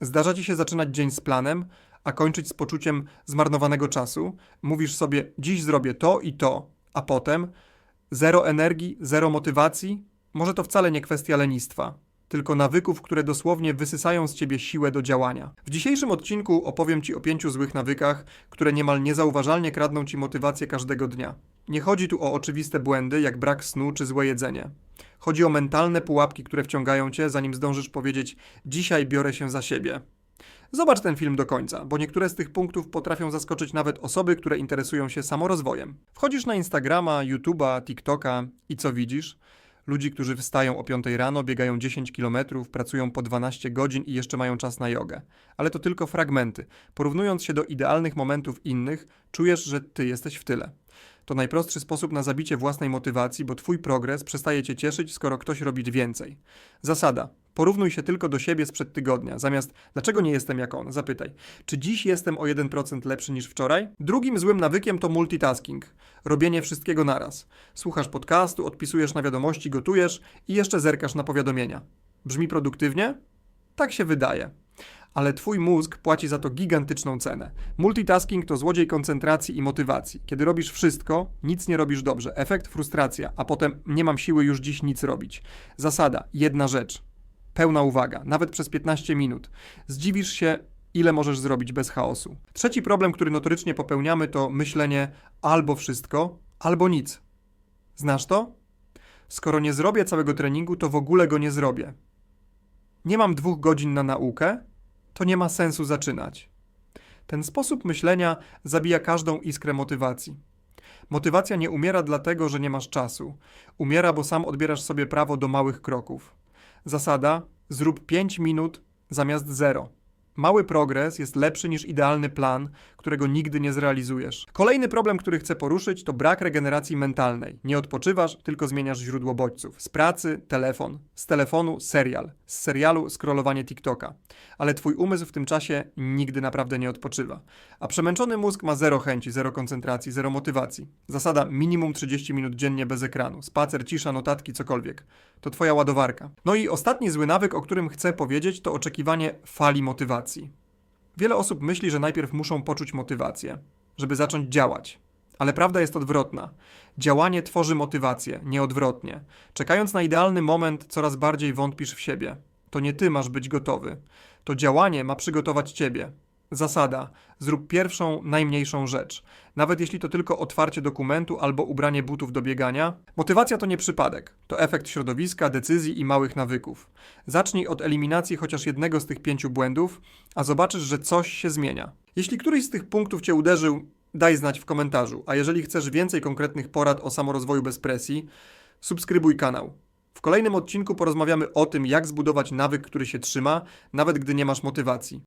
Zdarza ci się zaczynać dzień z planem, a kończyć z poczuciem zmarnowanego czasu. Mówisz sobie, dziś zrobię to i to, a potem zero energii, zero motywacji. Może to wcale nie kwestia lenistwa, tylko nawyków, które dosłownie wysysają z ciebie siłę do działania. W dzisiejszym odcinku opowiem ci o pięciu złych nawykach, które niemal niezauważalnie kradną ci motywację każdego dnia. Nie chodzi tu o oczywiste błędy, jak brak snu czy złe jedzenie. Chodzi o mentalne pułapki, które wciągają cię, zanim zdążysz powiedzieć: Dzisiaj biorę się za siebie. Zobacz ten film do końca, bo niektóre z tych punktów potrafią zaskoczyć nawet osoby, które interesują się samorozwojem. Wchodzisz na Instagrama, YouTube'a, TikToka i co widzisz? Ludzi, którzy wstają o 5 rano, biegają 10 km, pracują po 12 godzin i jeszcze mają czas na jogę. Ale to tylko fragmenty. Porównując się do idealnych momentów innych, czujesz, że ty jesteś w tyle. To najprostszy sposób na zabicie własnej motywacji, bo twój progres przestaje cię cieszyć, skoro ktoś robi więcej. Zasada. Porównuj się tylko do siebie sprzed tygodnia. Zamiast dlaczego nie jestem jak on? Zapytaj. Czy dziś jestem o 1% lepszy niż wczoraj? Drugim złym nawykiem to multitasking. Robienie wszystkiego naraz. Słuchasz podcastu, odpisujesz na wiadomości, gotujesz i jeszcze zerkasz na powiadomienia. Brzmi produktywnie? Tak się wydaje. Ale twój mózg płaci za to gigantyczną cenę. Multitasking to złodziej koncentracji i motywacji. Kiedy robisz wszystko, nic nie robisz dobrze. Efekt frustracja, a potem nie mam siły już dziś nic robić. Zasada, jedna rzecz. Pełna uwaga, nawet przez 15 minut. Zdziwisz się, ile możesz zrobić bez chaosu. Trzeci problem, który notorycznie popełniamy, to myślenie albo wszystko, albo nic. Znasz to? Skoro nie zrobię całego treningu, to w ogóle go nie zrobię. Nie mam dwóch godzin na naukę, to nie ma sensu zaczynać. Ten sposób myślenia zabija każdą iskrę motywacji. Motywacja nie umiera dlatego, że nie masz czasu. Umiera, bo sam odbierasz sobie prawo do małych kroków. Zasada: zrób 5 minut zamiast 0. Mały progres jest lepszy niż idealny plan, którego nigdy nie zrealizujesz. Kolejny problem, który chcę poruszyć, to brak regeneracji mentalnej. Nie odpoczywasz, tylko zmieniasz źródło bodźców. Z pracy telefon, z telefonu serial, z serialu scrollowanie TikToka. Ale twój umysł w tym czasie nigdy naprawdę nie odpoczywa. A przemęczony mózg ma zero chęci, zero koncentracji, zero motywacji. Zasada minimum 30 minut dziennie bez ekranu. Spacer, cisza, notatki, cokolwiek. To twoja ładowarka. No i ostatni zły nawyk, o którym chcę powiedzieć, to oczekiwanie fali motywacji. Wiele osób myśli, że najpierw muszą poczuć motywację, żeby zacząć działać. Ale prawda jest odwrotna. Działanie tworzy motywację, nie odwrotnie. Czekając na idealny moment, coraz bardziej wątpisz w siebie. To nie ty masz być gotowy. To działanie ma przygotować ciebie. Zasada: zrób pierwszą, najmniejszą rzecz. Nawet jeśli to tylko otwarcie dokumentu albo ubranie butów do biegania. Motywacja to nie przypadek. To efekt środowiska, decyzji i małych nawyków. Zacznij od eliminacji chociaż jednego z tych pięciu błędów, a zobaczysz, że coś się zmienia. Jeśli któryś z tych punktów cię uderzył, daj znać w komentarzu. A jeżeli chcesz więcej konkretnych porad o samorozwoju bez presji, subskrybuj kanał. W kolejnym odcinku porozmawiamy o tym, jak zbudować nawyk, który się trzyma, nawet gdy nie masz motywacji.